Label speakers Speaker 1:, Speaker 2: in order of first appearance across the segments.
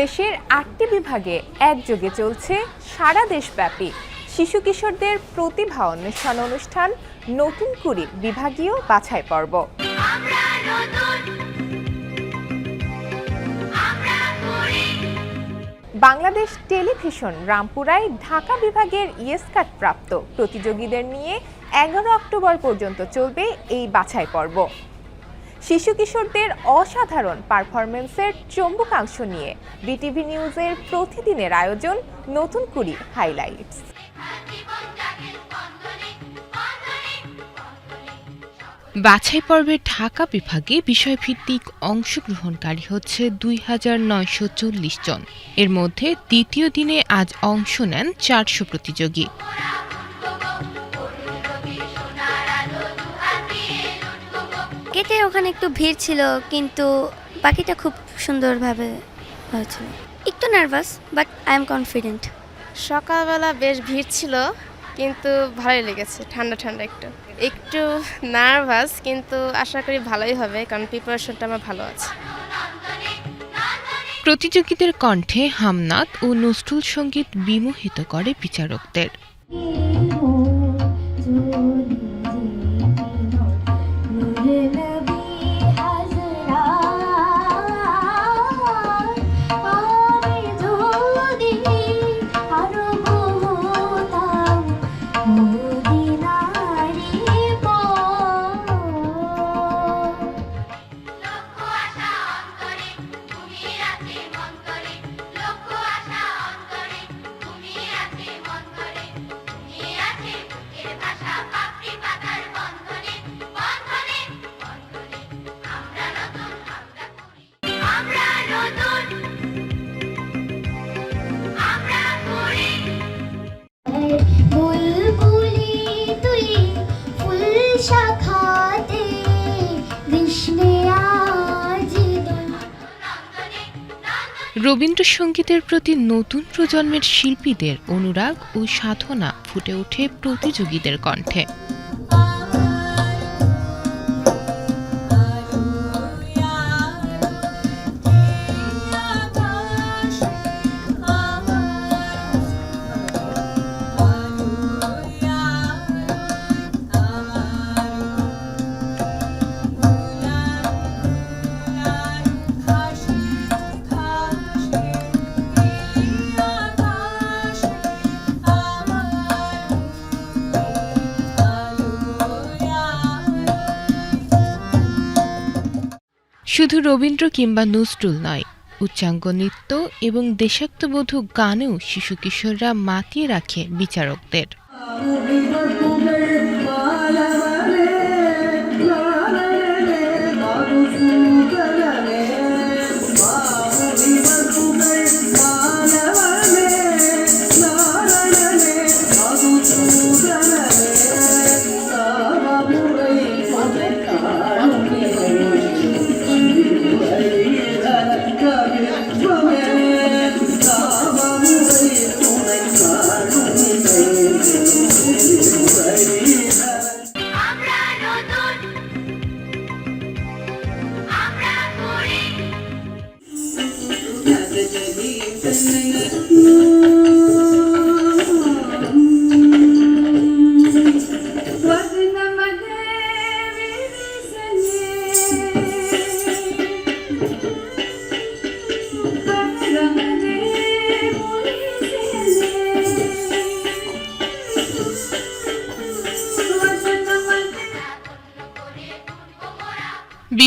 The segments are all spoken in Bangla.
Speaker 1: দেশের আটটি বিভাগে একযোগে চলছে সারা দেশব্যাপী শিশু কিশোরদের প্রতিভা অন্বেষণ অনুষ্ঠান নতুন কুড়ির বিভাগীয় বাছাই পর্ব। বাংলাদেশ টেলিভিশন রামপুরায় ঢাকা বিভাগের ইয়েসকাট প্রাপ্ত প্রতিযোগীদের নিয়ে এগারো অক্টোবর পর্যন্ত চলবে এই বাছাই পর্ব। শিশু কিশোরদের অসাধারণ পারফরমেন্সের চম্বুকাংশ নিয়ে বিটিভি নিউজের প্রতিদিনের আয়োজন নতুন কুড়ি হাইলাইটস।
Speaker 2: বাছাই পর্বের ঢাকা বিভাগে বিষয়ভিত্তিক অংশগ্রহণকারী হচ্ছে দুই হাজার নয়শো চল্লিশ জন। এর মধ্যে দ্বিতীয় দিনে আজ অংশ নেন চারশো প্রতিযোগী।
Speaker 3: গেটে ওখানে একটু ভিড় ছিল কিন্তু বাকিটা খুব সুন্দরভাবে হয়েছিল। একটু nervous but I am confident
Speaker 4: সকালবেলা বেশ ভিড় ছিল কিন্তু ভালোই লেগেছে ঠান্ডা ঠান্ডা একটু। একটু নার্ভাস কিন্তু আশা করি ভালোই হবে কারণ প্রিপারেশনটা আমার ভালো আছে।
Speaker 2: প্রতিযোগীদের কণ্ঠে হামনাত ও নজরুল সংগীত বিমোহিত করে বিচারকদের। রবীন্দ্রসঙ্গীতের প্রতি নতুন প্রজন্মের শিল্পীদের অনুরাগ ও সাধনা ফুটে ওঠে প্রতিযোগীদের কণ্ঠে। রবীন্দ্র কিংবা নজরুল নয়। উচ্চাঙ্গ নৃত্য এবং দেশাত্মবোধক গানেও শিশু কিশোররা মাতিয়ে রাখে বিচারকদের।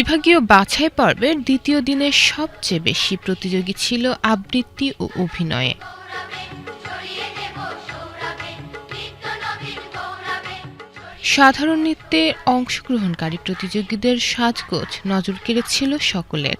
Speaker 2: বিভাগীয় বাছাই পর্বের দ্বিতীয় দিনে সবচেয়ে বেশি প্রতিযোগী ছিল আবৃত্তি ও অভিনয়ে। সাধারণ নৃত্যে অংশগ্রহণকারী প্রতিযোগীদের সাজগোজ নজর কেড়েছিল সকলের।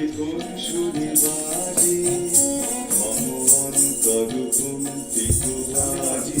Speaker 5: কোন সুরে বাজে মম অন্তর কুন্ঠিত বাজে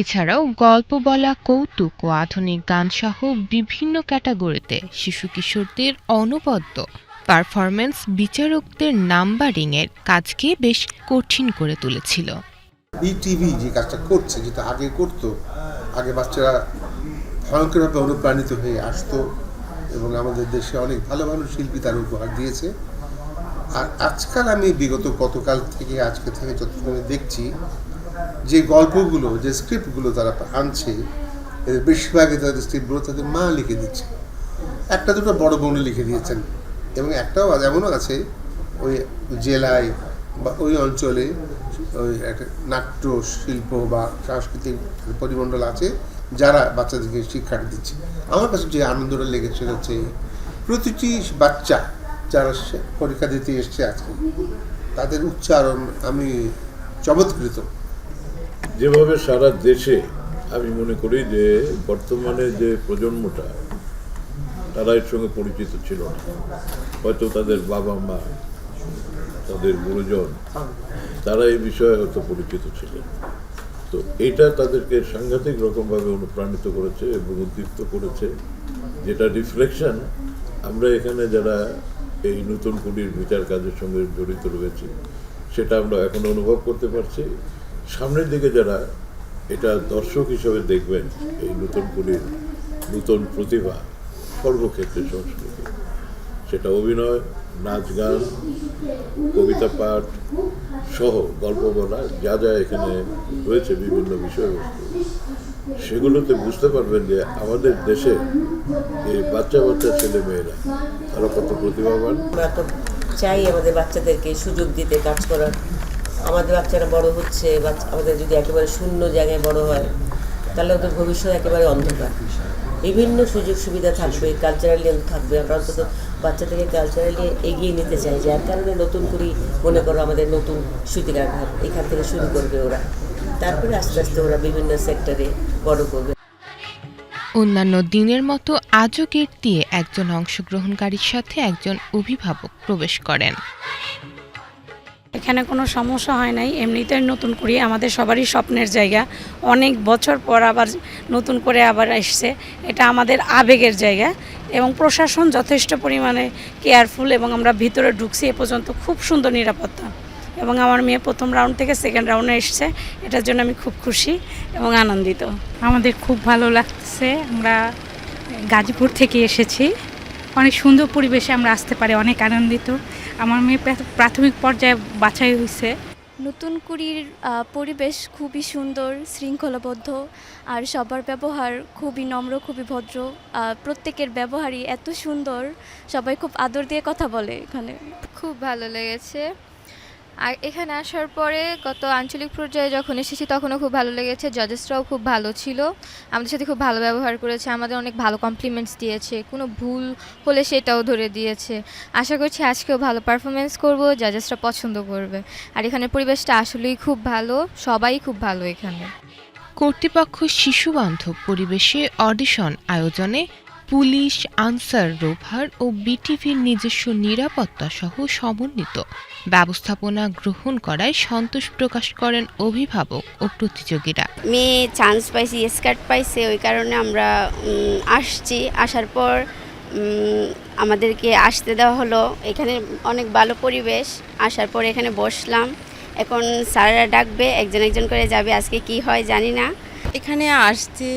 Speaker 2: এছাড়াও গল্প বলা, কৌতুক ও আধুনিক গান সহ বিভিন্ন ক্যাটাগরিতে শিশু কিশোরদের অনবদ্য পারফরমেন্স বিচারকদের নাম্বারিংয়ের কাজকে বেশ কঠিন করে তুলেছিল।
Speaker 6: বিটিভি যে কাজটা করছে, যেটা আগে করতো, আগে বাচ্চারা ভয়ঙ্করভাবে অনুপ্রাণিত হয়ে আসতো এবং আমাদের দেশে অনেক ভালো ভালো শিল্পী তার উপহার দিয়েছে। আর আজকাল আমি বিগত গতকাল থেকে আজকে থেকে যতক্ষণ দেখছি যে গল্পগুলো, যে স্ক্রিপ্টগুলো তারা আনছে এদের বেশিরভাগই তাদের স্ক্রিপ্টগুলো তাদের মা লিখে দিচ্ছে। একটা দুটো বড় বোনে লিখে দিয়েছেন এবং একটাও এমনও আছে, ওই জেলায় বা ওই অঞ্চলে ওই একটা নাট্য শিল্প বা সাংস্কৃতিক পরিমণ্ডল আছে, যারা বাচ্চাদেরকে শিক্ষাটা দিচ্ছে। আমার কাছে যে আনন্দটা লেগেছে হচ্ছে, প্রতিটি বাচ্চা যারা পরীক্ষা দিতে এসছে আজকে, তাদের উচ্চারণ আমি চমৎকৃত।
Speaker 7: যেভাবে সারা দেশে আমি মনে করি যে বর্তমানে যে প্রজন্মটা তারা এর সঙ্গে পরিচিত ছিল না। হয়তো তাদের বাবা মা, তাদের গুরুজন, তারা এই বিষয়ে হয়তো পরিচিত ছিলেন। তো এটা তাদেরকে সাংঘাতিক রকমভাবে অনুপ্রাণিত করেছে এবং উদ্দীপ্ত করেছে। যেটা রিফ্লেকশন আমরা এখানে যারা এই নতুন কুটির বিচার কাজের সঙ্গে জড়িত রয়েছি, সেটা আমরা এখন অনুভব করতে পারছি। সামনের দিকে যারা, এটা দর্শক হিসেবে দেখবেন, এই নতুন কুটির নতুন প্রতিভা, সর্বক্ষেত্রে সংস্কৃতি। সেটা অভিনয়, নাচ গান, কবিতা পাঠ সহ গল্প বলা, যা যা এখানে রয়েছে বিভিন্ন বিষয়বস্তু, সেগুলোতে বুঝতে পারবেন যে আমাদের দেশে এই বাচ্চা বাচ্চা ছেলে মেয়েরা তারা কত প্রতিভাবান।
Speaker 8: চাই আমাদের বাচ্চাদেরকে সুযোগ দিতে, কাজ করার। আমাদের বাচ্চারা বড় হচ্ছে আমাদের যদি একেবারে শূন্য জায়গায় বড় হয়, তাহলে ওদের ভবিষ্যৎ একেবারে অন্ধকার। বিভিন্ন সুযোগ সুবিধা থাকবে কালচারালি থাকবে। আমরা অন্তত বাচ্চাদেরকে কালচারালি এগিয়ে নিতে চাই, যার কারণে নতুন করে মনে করো আমাদের নতুন সুতিকার ঘর এখান থেকে শুরু করবে ওরা। তারপরে আস্তে আস্তে ওরা বিভিন্ন সেক্টরে বড় করবে।
Speaker 2: অন্যান্য দিনের মতো আজও গেট দিয়ে একজন অংশগ্রহণকারীর সাথে একজন অভিভাবক প্রবেশ করেন।
Speaker 9: এখানে কোনো সমস্যা হয় নাই। এমনিতে নতুন করি, আমাদের সবারই স্বপ্নের জায়গা। অনেক বছর পর আবার নতুন করে আবার এসছে। এটা আমাদের আবেগের জায়গা এবং প্রশাসন যথেষ্ট পরিমাণে কেয়ারফুল এবং আমরা ভিতরে ঢুকছি এ পর্যন্ত খুব সুন্দর নিরাপত্তা এবং আমার মেয়ে প্রথম রাউন্ড থেকে সেকেন্ড রাউন্ডে এসছে। এটার জন্য আমি খুব খুশি এবং আনন্দিত।
Speaker 10: আমাদের খুব ভালো লাগছে। আমরা গাজীপুর থেকে এসেছি। অনেক সুন্দর পরিবেশে আমরা আসতে পারি, অনেক আনন্দিত। আমার মেয়ে প্রাথমিক পর্যায়ে বাছাই হয়েছে
Speaker 3: নতুন কুড়ির পরিবেশ খুবই সুন্দর শৃঙ্খলাবদ্ধ আর সবার ব্যবহার খুবই নম্র খুবই ভদ্র। প্রত্যেকের ব্যবহারই এত সুন্দর সবাই খুব আদর দিয়ে কথা বলে এখানে।
Speaker 4: খুব ভালো লেগেছে। আর এখানে আসার পরে গত আঞ্চলিক পর্যায়ে যখন এসেছি তখনও খুব ভালো লেগেছে। জজেসরাও খুব ভালো ছিল। আমাদের সাথে খুব ভালো ব্যবহার করেছে। আমাদের অনেক ভালো কমপ্লিমেন্টস দিয়েছে। কোনো ভুল হলে সেটাও ধরে দিয়েছে। আশা করছি আজকেও ভালো পারফরমেন্স করব। জাজেসরা পছন্দ করবে। আর এখানের পরিবেশটা আসলেই খুব ভালো। সবাই খুব ভালো এখানে।
Speaker 2: কর্তৃপক্ষ শিশুবান্ধব পরিবেশে অডিশন আয়োজনে পুলিশ, আনসার, রোভার ও বিটিভির নিজস্ব নিরাপত্তা সহ সমন্বিত। ব্যবস্থাপনা গ্রহণ করায় সন্তোষ প্রকাশ করেন অভিভাবক ও প্রতিযোগীরা।
Speaker 3: মেয়ে চান্স পাইছি স্কার্ট পাইছে, ওই কারণে আমরা আসছি। আসার পর আমাদেরকে আসতে দেওয়া হলো। এখানে অনেক ভালো পরিবেশ। আসার পর এখানে বসলাম। এখন স্যাররা ডাকবে, একজন একজন করে যাবে। আজকে কি হয় জানি না।
Speaker 9: এখানে আসতে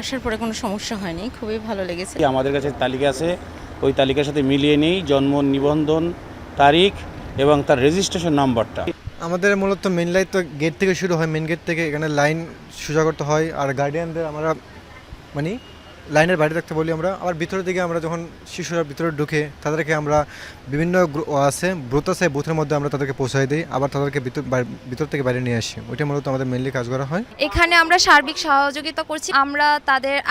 Speaker 9: আসার পরে কোনো সমস্যা হয়নি খুবই ভালো লেগেছে।
Speaker 11: আমাদের কাছে তালিকা আছে ওই তালিকার সাথে মিলিয়ে নেই জন্ম নিবন্ধন তারিখ এবং তার রেজিস্ট্রেশন নাম্বারটা
Speaker 12: আমাদের মূলত মেন লাইন তো গেট থেকে শুরু হয় মেন গেট থেকে এখানে লাইন সোজা করতে হয় আর গার্ডিয়ানদের আমরা মানে লাইনের বাইরে থাকতে বলি আমরা আবার ভিতরের দিকে আমরা যখন শিশুরা ভিতরে ঢুকে তাদেরকে আমরা বিভিন্ন গ্রু- আছে বুথ আছে বুথের মধ্যে আমরা তাদেরকে পৌঁছাই দিই আবার তাদেরকে ভিতর ভিতর থেকে বাইরে নিয়ে আসি। ওইটা মূলত আমাদের মেনলি কাজ করা হয়।
Speaker 4: এখানে আমরা সার্বিক সহযোগিতা করছি। আমরা তাদের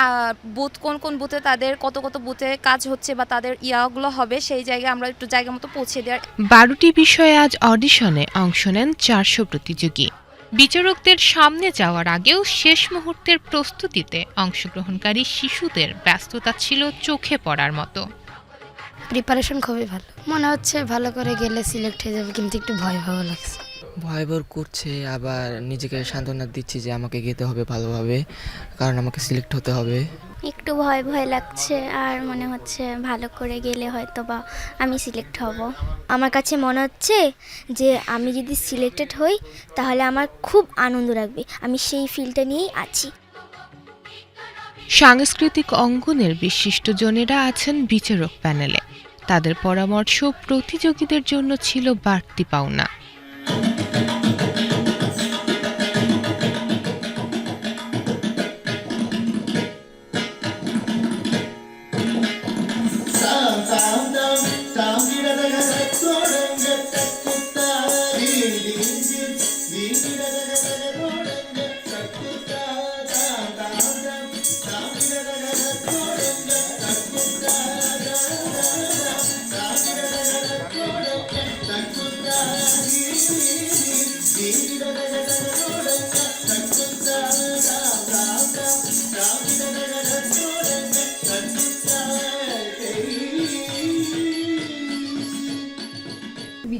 Speaker 4: বুথ কোন কোন বুথে তাদের কত কত বুথে কাজ হচ্ছে বা তাদের ইয়াগুলো হবে সেই জায়গায় আমরা একটু জায়গা মতো পৌঁছে দেওয়ার
Speaker 2: বারোটি বিষয়ে আজ অডিশনে অংশ নেন চারশো প্রতিযোগী। বিচারকদের সামনে যাওয়ার আগেও শেষ মুহূর্তের প্রস্তুতিতে অংশগ্রহণকারী শিশুদের ব্যস্ততা ছিল চোখে পড়ার মতো।
Speaker 3: প্রিপারেশন খুবই ভালো। মনে হচ্ছে ভালো করে গেলে সিলেক্ট হয়ে যাবে কিন্তু একটু ভয় ভয় লাগছে।
Speaker 9: ভয় ভয় করছে আবার নিজেকে সান্ত্বনা দিচ্ছি যে আমাকে গেতে হবে ভালোভাবে কারণ আমাকে সিলেক্ট হতে হবে।
Speaker 13: একটু ভয় ভয় লাগছে আর মনে হচ্ছে ভালো করে গেলে হয়তো বা আমি সিলেক্ট হব। আমার কাছে মনে হচ্ছে যে আমি যদি সিলেক্টেড হই তাহলে আমার খুব আনন্দ লাগবে। আমি সেই ফিল্ডটা নিয়েই আছি।
Speaker 2: সাংস্কৃতিক অঙ্গনের বিশিষ্টজনেরা আছেন বিচারক প্যানেলে। তাদের পরামর্শ প্রতিযোগীদের জন্য ছিল বাড়তি পাওনা।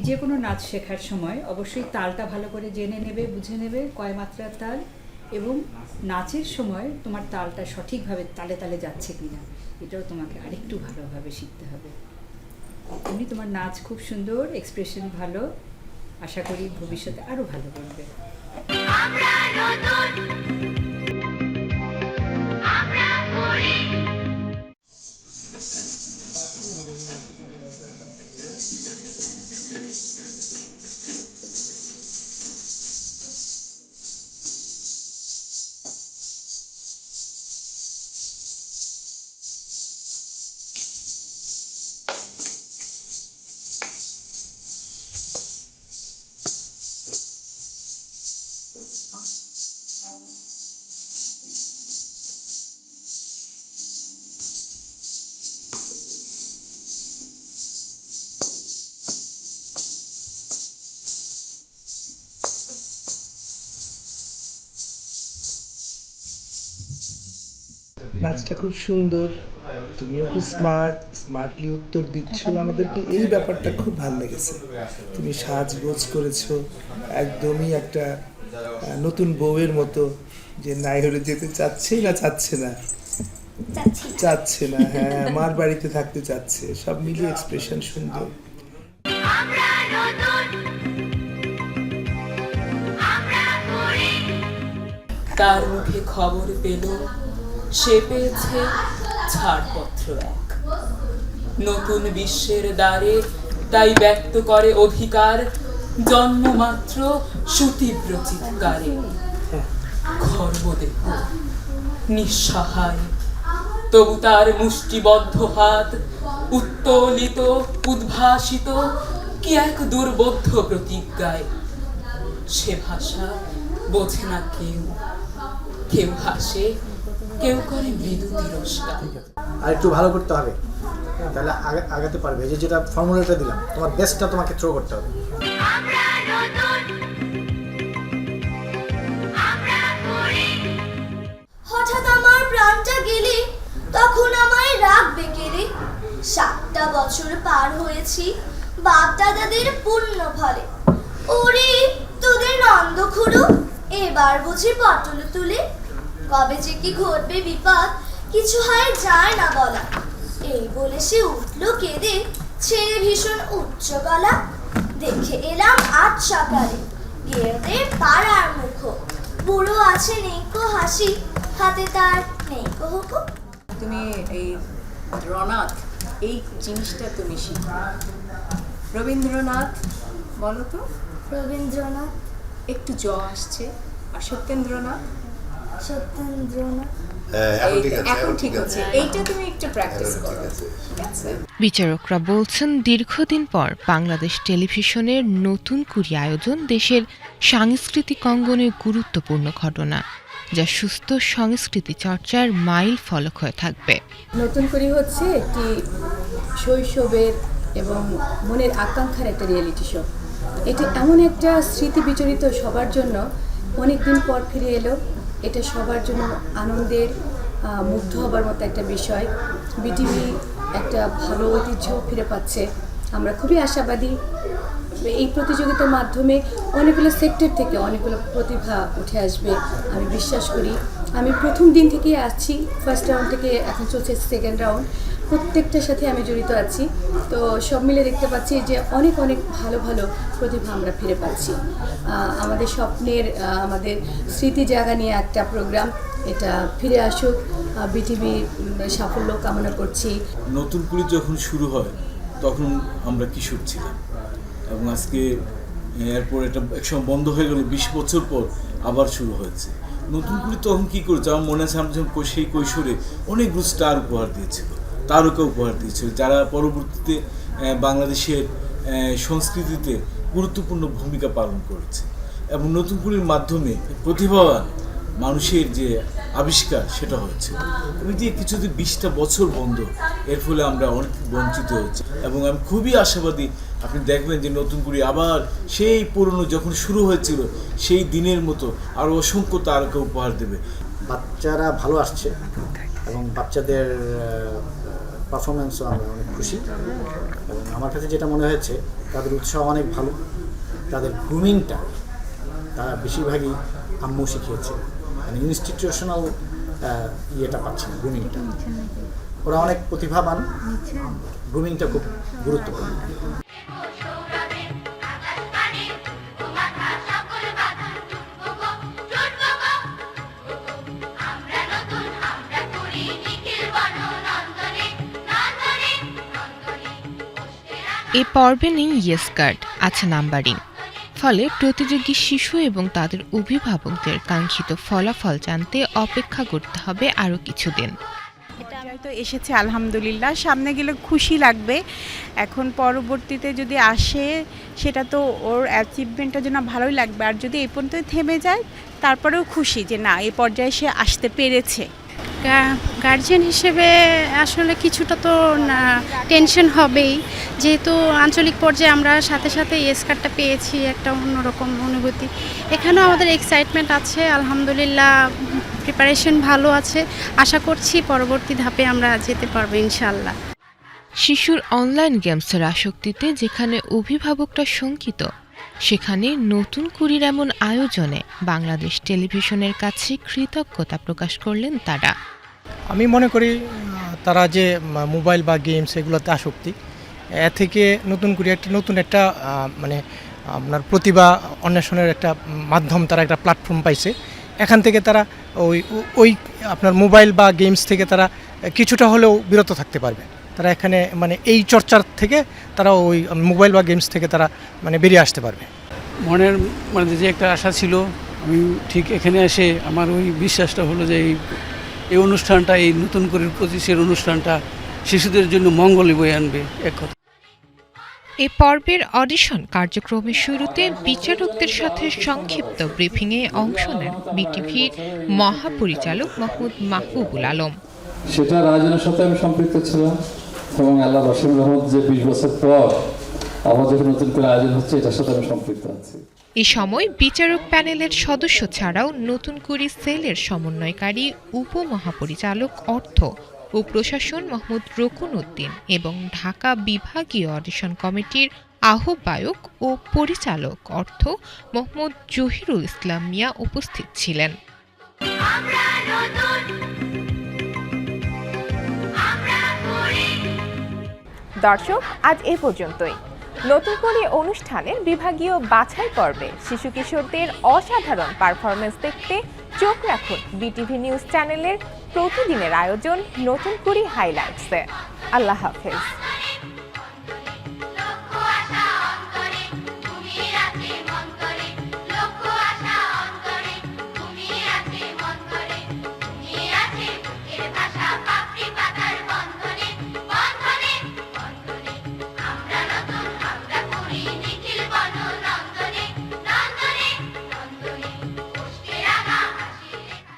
Speaker 10: যে কোনো নাচ শেখার সময় অবশ্যই তালটা ভালো করে জেনে নেবে, বুঝে নেবে কয় মাত্রার তাল এবং নাচের সময় তোমার তালটা সঠিকভাবে তালে তালে যাচ্ছে কি না এটাও তোমাকে আরেকটু ভালোভাবে শিখতে হবে। এমনি তোমার নাচ খুব সুন্দর এক্সপ্রেশন ভালো। আশা করি ভবিষ্যতে আরও ভালো করবে।
Speaker 14: আমরা নতুন আমরা
Speaker 15: নাচটা খুব সুন্দর। তুমিও খুব স্মার্ট স্মার্টলি উত্তর দিচ্ছ আমাদেরকে এই ব্যাপারটা খুব ভালো লেগেছে। তুমি সাজগোজ করেছ। একদমই একটা নতুন বউয়ের মতো যে নাইহরে যেতে চাচ্ছে না চাচ্ছে না। চাচ্ছে। না হ্যাঁ মার বাড়িতে থাকতে চাচ্ছে। সব মিলিয়ে এক্সপ্রেশন সুন্দর।
Speaker 16: আমরা নতুন আমরা করি
Speaker 8: তার মুখে খবর পেল? সে পেয়েছে ছাড়পত্র এক। নতুন বিশ্বের দ্বারে তাই ব্যক্ত করে অধিকার জন্মমাত্র সুতীব্র চিৎকারে। খর্বদেহ নিঃসহায়, তবু তার মুষ্টিবদ্ধ হাত, উত্তোলিত, উদ্ভাসিত, কি এক দুর্বোধ্য প্রতিজ্ঞায়। সে ভাষা বোঝে না কেউ কেউ হাসে কেউ করে মৃদু তিরস্কার
Speaker 15: আর একটু ভালো করতে হবে। তাহলে আগাতে পারবে। যে যেটা ফর্মুলাটা দিলাম তোমার বেস্টটা তোমাকে থ্রো করতে হবে।
Speaker 16: আমরা নতুন আমরা করি।
Speaker 13: হঠাৎ আমার প্রাণটা গেলে তখন আমায় রাখবে কেড়ে সাতটা বছর পার হয়েছি বাপ দাদাদের পুণ্য ফলে। ওরে তোদের নন্দ খুড়ো এবার বুঝি পটল তুলে কবে যে কি ঘটবে বিপদ কিছু হয় যায় না বলা। এই বলে সে উঠল কেঁদে ছেড়ে ভীষণ উচ্চ গলা। দেখে এলাম আজ সকালে গেরদে পাড়ার মুখ। বুড়ো আছে নেইকো হাসি হাতে তার নেইকো হুকুম
Speaker 6: তুমি এই রনাথ এই জিনিসটা তুমি শিখো। রবীন্দ্রনাথ বলো তো।
Speaker 13: রবীন্দ্রনাথ।
Speaker 6: একটু জ আসছে। আর সত্যেন্দ্রনাথ?
Speaker 2: বিচারকরা বলছেন দীর্ঘদিন পর বাংলাদেশ টেলিভিশনের নতুন কুড়ি আয়োজন দেশের সাংস্কৃতিক অঙ্গনে গুরুত্বপূর্ণ ঘটনা যা সুস্থ সংস্কৃতি চর্চার মাইল ফলক হয়ে থাকবে।
Speaker 6: নতুন করে হচ্ছে একটি শৈশবের এবং মনের আকাঙ্ক্ষার একটা রিয়েলিটি শো এটা এমন একটা স্মৃতি বিচরিত সবার জন্য অনেক দিন পর ফিরে এলো। এটা সবার জন্য আনন্দের মুগ্ধ হবার মতো একটা বিষয়। বিটিভি একটা ভালো ঐতিহ্য ফিরে পাচ্ছে। আমরা খুবই আশাবাদী। এই প্রতিযোগিতার মাধ্যমে অনেকগুলো সেক্টর থেকে অনেকগুলো প্রতিভা উঠে আসবে, আমি বিশ্বাস করি। আমি প্রথম দিন থেকেই আসছি ফার্স্ট রাউন্ড থেকে এখন চলছে সেকেন্ড রাউন্ড প্রত্যেকটার সাথে আমি জড়িত আছি। তো সব মিলে দেখতে পাচ্ছি যে অনেক অনেক ভালো ভালো প্রতিভা আমরা ফিরে পাচ্ছি। আমাদের স্বপ্নের আমাদের স্মৃতি জায়গা নিয়ে একটা প্রোগ্রাম। এটা ফিরে আসুক। বিটিভি সাফল্য কামনা করছি।
Speaker 11: নতুন করে যখন শুরু হয়, তখন আমরা কিশোর ছিলাম। এবং আজকে এরপর এটা একসময় বন্ধ হয়ে গেল, বিশ বছর পর আবার শুরু হয়েছে। নতুন করে তখন কী করেছে? আমার মনে আছে আমরা যখন সেই কৈশোরে অনেকগুলো স্টার উপহার দিয়েছিল। তারকা উপহার দিয়েছিল, যারা পরবর্তীতে বাংলাদেশের সংস্কৃতিতে গুরুত্বপূর্ণ ভূমিকা পালন করেছে। এবং নতুন মাধ্যমে প্রতিভাবান মানুষের যে আবিষ্কার সেটা হচ্ছে এবং যে কিছুতে বিশটা বছর বন্ধ, এর ফলে আমরা অনেক বঞ্চিত হচ্ছে এবং আমি খুবই আশাবাদী, আপনি দেখবেন যে নতুন করে আবার সেই পুরনো যখন শুরু হয়েছিল, সেই দিনের মতো আরও অসংখ্য তারকা উপহার দেবে।
Speaker 15: বাচ্চারা ভালো আসছে এবং বাচ্চাদের পারফরমেন্সও আমরা অনেক খুশি। এবং আমার কাছে যেটা মনে হয়েছে তাদের উৎসাহ অনেক ভালো। তাদের গ্রুমিংটা তারা বেশিরভাগই আম্মু শিখিয়েছে। মানে ইনস্টিটিউশনাল ইয়েটা পাচ্ছে না গ্রুমিংটা ওরা অনেক প্রতিভাবান। গ্রুমিংটা খুব গুরুত্বপূর্ণ।
Speaker 2: এ পর্বে নেই ইয়েস কার্ড, আছে নাম্বারিং। ফলে প্রতিযোগী শিশু এবং তাদের অভিভাবকদের কাঙ্ক্ষিত ফলাফল জানতে অপেক্ষা করতে হবে আরও কিছুদিন।
Speaker 17: তো এসেছে, আলহামদুলিল্লাহ। সামনে গেলে খুশি লাগবে। এখন পরবর্তীতে যদি আসে, সেটা তো ওর অ্যাচিভমেন্টটা জন্য ভালোই লাগবে। আর যদি এই পর্যন্ত থেমে যায়, তারপরেও খুশি যে না এই পর্যায়ে সে আসতে পেরেছে।
Speaker 18: গার্জিয়ান হিসেবে আসলে কিছুটা তো টেনশন হবেই। যেহেতু আঞ্চলিক পর্যায়ে আমরা সাথে সাথে এস কার্ডটা পেয়েছি, একটা অন্যরকম অনুভূতি। এখানেও আমাদের এক্সাইটমেন্ট আছে, আলহামদুলিল্লাহ
Speaker 19: প্রিপারেশন ভালো আছে। আশা করছি পরবর্তী ধাপে আমরা যেতে পারব ইনশাল্লাহ
Speaker 20: শিশুর অনলাইন গেমসের আসক্তিতে যেখানে অভিভাবকরা শঙ্কিত সেখানে নতুন কুড়ির এমন আয়োজনে বাংলাদেশ টেলিভিশনের কাছে কৃতজ্ঞতা প্রকাশ করলেন তারা।
Speaker 12: আমি মনে করি তারা যে মোবাইল বা গেমস এগুলোতে আসক্তি, এ থেকে নতুন করে একটা নতুন একটা মানে আপনার প্রতিভা অন্বেষণের একটা মাধ্যম তারা একটা প্ল্যাটফর্ম পাইছে। এখান থেকে তারা ওই ওই আপনার মোবাইল বা গেমস থেকে তারা কিছুটা হলেও বিরত থাকতে পারবে। তারা এখানে মানে এই চর্চার থেকে তারা ওই মোবাইল বা গেমস থেকে তারা মানে বেরিয়ে আসতে পারবে।
Speaker 19: মনের মানে যে একটা আশা ছিল আমি ঠিক এখানে এসে আমার ওই বিশ্বাসটা হলো যে এই এই অনুষ্ঠানটা এই নতুন করে পঁচিশের অনুষ্ঠানটা শিশুদের জন্য মঙ্গলে বয়ে আনবে এক কথা।
Speaker 20: এ পর্বের অডিশন কার্যক্রমের শুরুতে বিচারকদের সাথে সংক্ষিপ্ত ব্রিফিংয়ে অংশ নেন বিটিভির মহাপরিচালক মোহাম্মদ মাহবুবুল আলম।
Speaker 21: সেটার আয়োজনের সাথে আমি সম্পৃক্ত ছিলাম। এবং আল্লাহ রসিম রহমত যে বিশ বছর পর যখন নতুন করে আয়োজন হচ্ছে এটার সাথে আমি সম্পৃক্ত আছি।
Speaker 20: এ সময় বিচারক প্যানেলের সদস্য ছাড়াও নতুন কুড়ি সেলের সমন্বয়কারী উপমহাপরিচালক অর্থ ও প্রশাসন মোহাম্মদ রকুন উদ্দিন এবং ঢাকা বিভাগীয় অডিশন কমিটির আহ্বায়ক ও পরিচালক অর্থ মোহাম্মদ জহিরুল ইসলাম মিয়া উপস্থিত ছিলেন।
Speaker 1: দর্শক, আজ এ পর্যন্তই। নতুন করে অনুষ্ঠানের বিভাগীয় বাছাই পর্বে শিশু কিশোরদের অসাধারণ পারফরমেন্স দেখতে চোখ রাখুন বিটিভি নিউজ চ্যানেলের প্রতিদিনের আয়োজন নতুন করে হাইলাইটসে আল্লাহ হাফেজ।